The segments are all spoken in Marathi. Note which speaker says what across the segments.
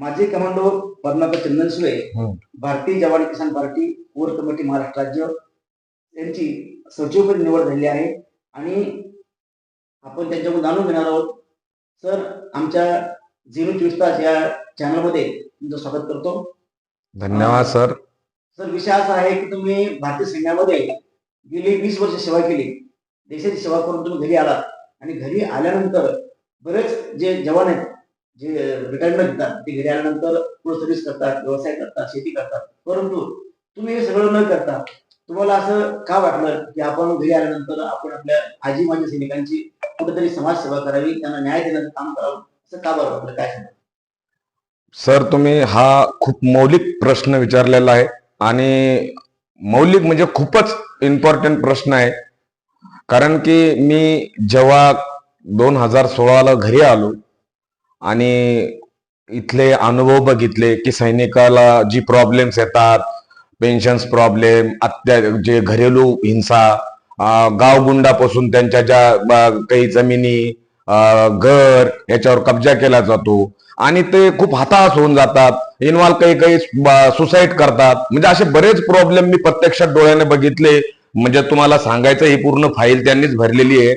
Speaker 1: माझे कमांडो पद्माकर चंदन सुळे
Speaker 2: हम्म.
Speaker 1: Bharatiya Jawan Kisan party core committee Maharashtra राज्य यांची सचिवपदी निवड झालेली आहे. आणि आपण त्यांच्याकडून जाणून घेणार आहोत. सर आमच्या झिरो चोवीस तास या चॅनलमध्ये तुमचं स्वागत करतो.
Speaker 2: धन्यवाद सर.
Speaker 1: सर विषय असा आहे की तुम्ही भारतीय सैन्यामध्ये गेली वीस वर्ष सेवा केली. देशाची सेवा करून तुम्ही घरी आलात. आणि घरी आल्यानंतर बरेच जे जवान आहेत जे रिटायरमेंट घेतात ते घरी आल्यानंतर सर्व्हिस करतात व्यवसाय करतात शेती करतात. परंतु तुम्ही हे सगळं न करता तुम्हाला असं का वाटलं की आपण घरी आल्यानंतर आपण आपल्या आजी माजी सैनिकांची कुठेतरी समाजसेवा करावी त्यांना न्याय देण्याचं काम करावं? असं का बरं वाटलं? काय सांगा
Speaker 2: सर तुम्ही हा खूप मौलिक प्रश्न विचारलेला आहे आणि मौलिक म्हणजे खूपच इम्पॉर्टंट प्रश्न आहे. कारण की मी जेव्हा दोन हजार सोळाला घरी आलो आणि इथले अनुभव बघितले की सैनिकाला जी प्रॉब्लेम्स येतात पेन्शन्स प्रॉब्लेम अत्या जे घरेलू हिंसा गावगुंडापासून त्यांच्या ज्या काही जमिनी घर याच्यावर कब्जा केला जातो. आणि ते खूप हताश होऊन जातात. इन्व्हॉल्व काही काही सुसाईड करतात. म्हणजे असे बरेच प्रॉब्लेम मी प्रत्यक्षात डोळ्याने बघितले. म्हणजे तुम्हाला सांगायचं ही पूर्ण फाईल त्यांनीच भरलेली आहे.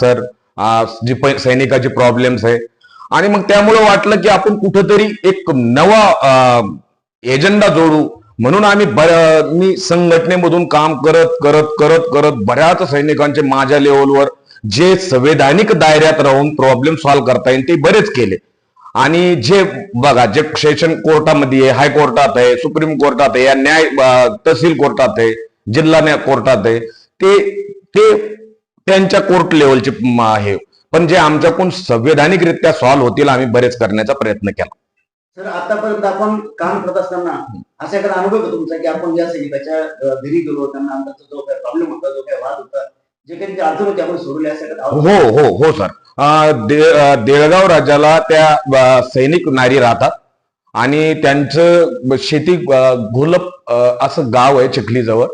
Speaker 2: सर जी सैनिकाची प्रॉब्लेम्स आहे आणि मग त्यामुळे वाटलं की आपण कुठंतरी एक नवा एजेंडा जोडू. म्हणून आम्ही मी संघटनेमधून काम करत करत करत करत बऱ्याच सैनिकांचे माझ्या लेवलवर जे संवैधानिक दायऱ्यात राहून प्रॉब्लेम सॉल्व्ह करता येईल ते बरेच केले. आणि जे बघा जे सेशन कोर्टामध्ये आहे हायकोर्टात आहे सुप्रीम कोर्टात आहे या न्याय तहसील कोर्टात आहे जिल्हा न्याय कोर्टात आहे ते ते त्यांच्या कोर्ट लेवलचे आहे. पण जे आमच्याकडून संवैधानिकरित्या सॉल्व्ह होतील आम्ही बरेच करण्याचा प्रयत्न केला.
Speaker 1: सर आतापर्यंत आपण काम करत असताना असा एखादा अनुभव तुमचा की आपण या सैनिकाच्या अं, घरी गेलो त्यांना आमचा जो काही प्रॉब्लेम होता जो काही वाद होता जे काही अडचण होती आपण सोडवली असं?
Speaker 2: हो हो हो सर. देळगाव राज्याला त्या सैनिक नारी राहतात आणि त्यांचं शेती घोलप असं गाव आहे चिखलीजवळ.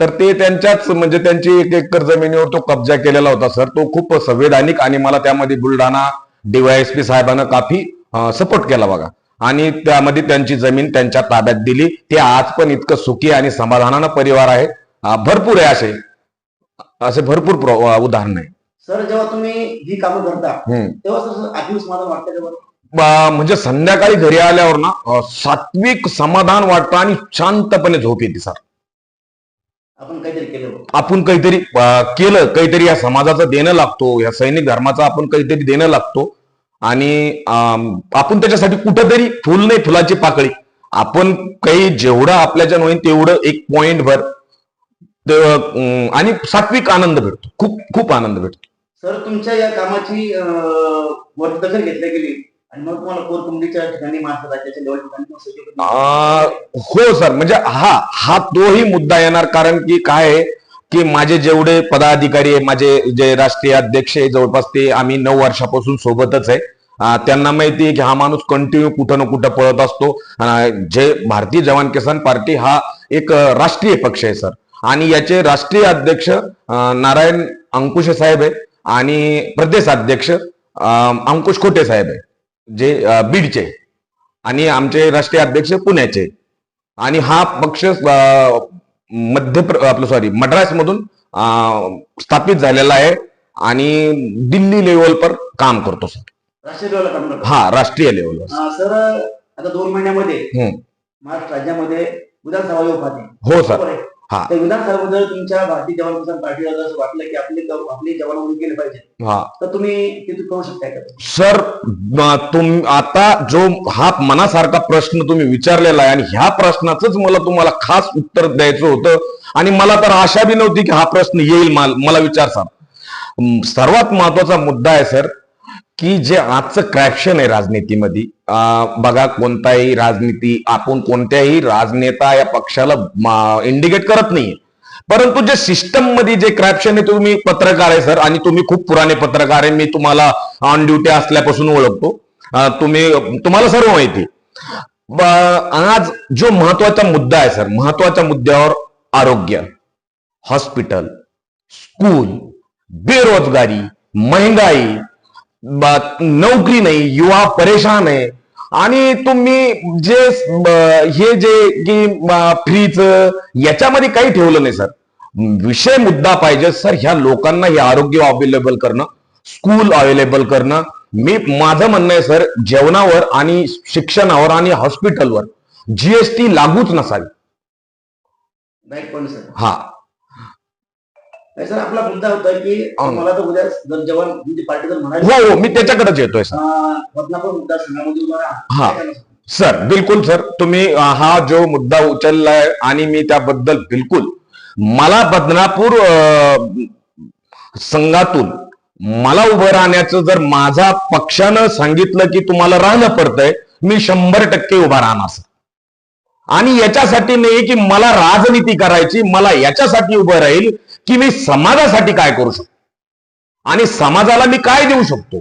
Speaker 2: तर ते त्यांच्याच म्हणजे त्यांची एक एकर जमिनीवर तो कब्जा केलेला होता सर. तो खूप संवैधानिक आणि मला त्यामध्ये बुलढाणा डीवायएसपी साहेबांना काफी सपोर्ट केला बघा. आणि त्यामध्ये त्यांची जमीन त्यांच्या ताब्यात दिली. ते आज पण इतकं सुखी आणि समाधानानं परिवार आहे. भरपूर आहे असे असे भरपूर प्र- उदाहरण आहे.
Speaker 1: सर जेव्हा तुम्ही ही कामं करता. तेव्हा सर वाटतं
Speaker 2: म्हणजे संध्याकाळी घरी आल्यावर ना सात्विक समाधान वाटतं आणि शांतपणे झोप येते सर.
Speaker 1: आपण काहीतरी केलं.
Speaker 2: आपण काहीतरी अ, केलं. काहीतरी या समाजाचं देणं लागतो. या सैनिक धर्माचं आपण काहीतरी देणं लागतो. आणि आपण त्याच्यासाठी कुठंतरी फुल नाही फुलाची पाकळी. आपण काही जेवढं आपल्याच्या होईल तेवढं एक पॉइंट भर आणि सात्विक आनंद भेटतो. खूप खूप आनंद भेटतो.
Speaker 1: सर तुमच्या या कामाची अं, वर दखल घेतली गेली आणि मग तुम्हाला कोर कमिटीच्या ठिकाणी महाराष्ट्र राज्याच्या लेवल ठिकाणी
Speaker 2: हो सर म्हणजे हा हा तोही मुद्दा येणार कारण की काय आहे की माझे जेवढे पदाधिकारी आहे माझे जे राष्ट्रीय अध्यक्ष आहे जवळपास ते आम्ही नऊ वर्षापासून सोबतच आहे. त्यांना माहिती आहे की हा माणूस कंटिन्यू कुठं ना कुठं पळत असतो. जे भारतीय जवान किसान पार्टी हा एक राष्ट्रीय पक्ष आहे सर. आणि याचे राष्ट्रीय अध्यक्ष नारायण अंकुश साहेब आहे आणि प्रदेश अध्यक्ष अंकुश खोटे साहेब आहे. जे बीडचे. आणि आमचे राष्ट्रीय अध्यक्ष पुण्याचे. आणि हा पक्ष मध्य आपलं सॉरी मद्रास मधून स्थापित झालेला आहे आणि दिल्ली लेवलवर काम करतो सर.
Speaker 1: राष्ट्रीय लेवलला काम करता?
Speaker 2: हा राष्ट्रीय लेवलवर
Speaker 1: सर आता दोन महिन्यामध्ये. महाराष्ट्र राज्यामध्ये विधानसभा
Speaker 2: हो सर. हा.
Speaker 1: त्या विधानसभेबद्दल तुमच्या भारतीय जवान किसान पार्टीला जर वाटलं की आपले आपले जवान म्हणून गेले पाहिजे.
Speaker 2: हा.
Speaker 1: तर तुम्ही तिथे करू शकताय का?
Speaker 2: सर म- तुम आता जो हा मनासारखा प्रश्न तुम्ही विचारलेला आहे आणि ह्या प्रश्नाचंच मला तुम्हाला खास उत्तर द्यायचं होतं आणि मला तर आशा बी नव्हती की हा प्रश्न येईल माल- मला विचार सर म, सर्वात महत्त्वाचा मुद्दा आहे सर की जे आजचं क्रॅक्शन आहे राजनीतीमध्ये बघा कोणताही राजनीती आपण कोणत्याही राजनेता या पक्षाला इंडिकेट करत नाहीये. परंतु जे सिस्टममध्ये जे क्रॅप्शन आहे तुम्ही पत्रकार आहे सर आणि तुम्ही खूप पुराने पत्रकार आहे मी तुम्हाला ऑन ड्युटी असल्यापासून ओळखतो. तुम्ही तुम्हाला सर्व माहिती आज जो महत्त्वाचा मुद्दा आहे सर महत्त्वाच्या मुद्द्यावर आरोग्य हॉस्पिटल स्कूल बेरोजगारी महंगाई नौकरी नाही युवा परेशान आहे. आणि तुम्ही जे हे जे की फ्रीच याच्यामध्ये काही ठेवलं नाही सर. विषय मुद्दा पाहिजे सर ह्या लोकांना हे आरोग्य अवेलेबल करणं स्कूल अवेलेबल करणं. मी माझं म्हणणं आहे सर जेवणावर आणि शिक्षणावर आणि हॉस्पिटलवर जीएसटी लागूच नसावी.
Speaker 1: Right point sir.
Speaker 2: हा.
Speaker 1: नाही सर आपला मुद्दा होता की. मला तर उद्या जर जवान म्हणजे पार्टी जर म्हणाली
Speaker 2: हो हो मी त्याच्याकडेच येतोय सर
Speaker 1: बदनापूर मुद्दा संघामध्ये उभा राहा
Speaker 2: हा.
Speaker 1: सर?
Speaker 2: बिलकुल सर तुम्ही हा जो मुद्दा उचललाय आणि मी त्याबद्दल बिलकुल मला बदनापूर संघातून मला उभं राहण्याचं जर माझा पक्षानं सांगितलं की तुम्हाला राहणं पडतंय मी शंभर टक्के उभा राहणार सर आणि याच्यासाठी नाही की मला राजनीती करायची मला याच्यासाठी उभं राहील की मी समाजासाठी काय करू शकतो? आणि समाजाला मी काय देऊ शकतो?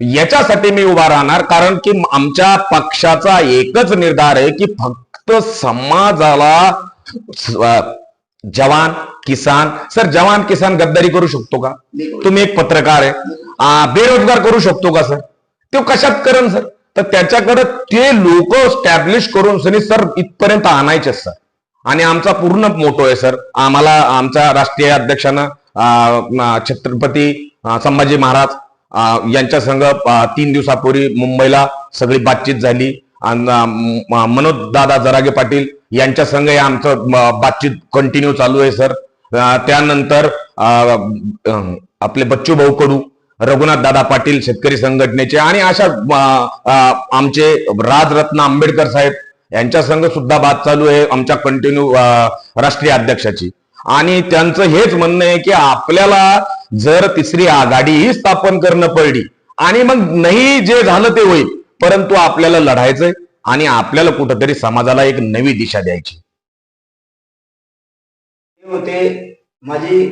Speaker 2: याच्यासाठी मी उभा राहणार कारण की आमच्या पक्षाचा एकच निर्धार आहे की फक्त समाजाला जवान किसान सर जवान किसान गद्दारी करू शकतो का? तुम्ही एक पत्रकार आहे. बेरोजगार करू शकतो का सर? तो कशात करण सर? तर त्याच्याकडे ते लोक स्टॅब्लिश करून सनी सर इथपर्यंत आणायचे सर. आणि आमचा पूर्ण मोठो आहे सर. आम्हाला आमच्या राष्ट्रीय अध्यक्षानं छत्रपती संभाजी महाराज यांच्या संघ तीन दिवसापूर्वी मुंबईला सगळी बातचीत झाली. आणि मनोज दादा जरागे पाटील यांच्या संघ हे आमचं बातचीत कंटिन्यू चालू आहे सर. त्यानंतर अं, आपले बच्चू भाऊ कडू रघुनाथ दादा पाटील शेतकरी संघटनेचे आणि अशा आमचे राजरत्न आंबेडकर साहेब यांच्या संघ सुद्धा बात चालू आहे आमच्या कंटिन्यू राष्ट्रीय अध्यक्षाची. आणि त्यांचं हेच म्हणणं आहे की आपल्याला जर तिसरी आघाडीही स्थापन करणं पडली आणि मग नाही जे झालं ते होईल परंतु आपल्याला लढायचंय आणि आपल्याला कुठंतरी समाजाला एक नवी दिशा द्यायची.
Speaker 1: होते माझी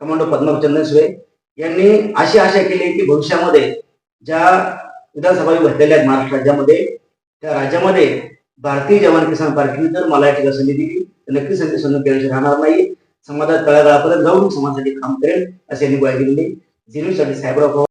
Speaker 1: कमांडो पद्मचंदन चंदनशिवे यांनी अशी आशा केली की भविष्यामध्ये ज्या विधानसभा भरलेल्या आहेत महाराष्ट्र राज्यामध्ये त्या राज्यामध्ये भारतीय जवान किसान पार्टीने जर मला या ठिकाणी संधी दिली. तर नक्कीच संधी संधी केल्याशिवाय राहणार नाही समाजात तळागाळापर्यंत जाऊन समाजासाठी काम करेल असे यांनी ग्वाही दिलेली. झिन्यूसाठी साहेबराव